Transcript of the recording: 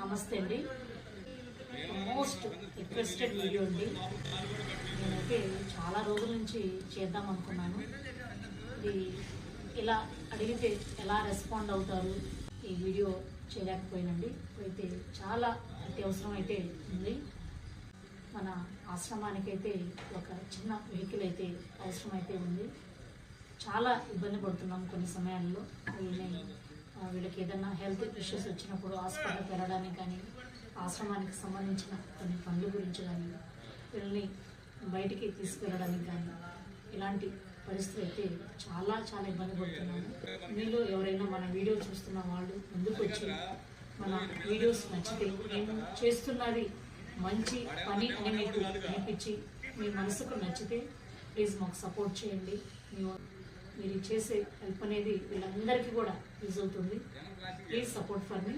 నమస్తే అండి. Most requested video అండి. నేనైతే చాలా రోజుల నుంచి చేద్దాం అనుకున్నాను. ఇది ఇలా అడిగితే ఎలా రెస్పాండ్ అవుతారు ఈ వీడియో చేయలేకపోయినండి. అయితే చాలా అత్యవసరం అయితే ఉంది. మన ఆశ్రమానికి అయితే ఒక చిన్న వెహికల్ అయితే అవసరమైతే ఉంది. చాలా ఇబ్బంది పడుతున్నాం కొన్ని సమయాల్లో. వీళ్ళని వీళ్ళకి ఏదైనా హెల్త్ ఇష్యూస్ వచ్చినప్పుడు హాస్పిటల్కి వెళ్ళడానికి కానీ ఆశ్రమానికి సంబంధించిన కొన్ని పనుల గురించి కానీ వీళ్ళని బయటికి తీసుకెళ్ళడానికి కానీ ఇలాంటి పరిస్థితి అయితే చాలా చాలా ఇబ్బంది పడుతున్నాము మీలో ఎవరైనా మన వీడియో చూస్తున్న వాళ్ళు ముందుకు వచ్చి మన వీడియోస్ నచ్చితే మేము చేస్తున్నది మంచి పని అని మీకు అనిపించి మీ మనసుకు నచ్చితే ప్లీజ్ మాకు సపోర్ట్ చేయండి. మీ మీరు చేసే హెల్ప్ అనేది వీళ్ళందరికీ కూడా యూజ్ అవుతుంది. Please support for me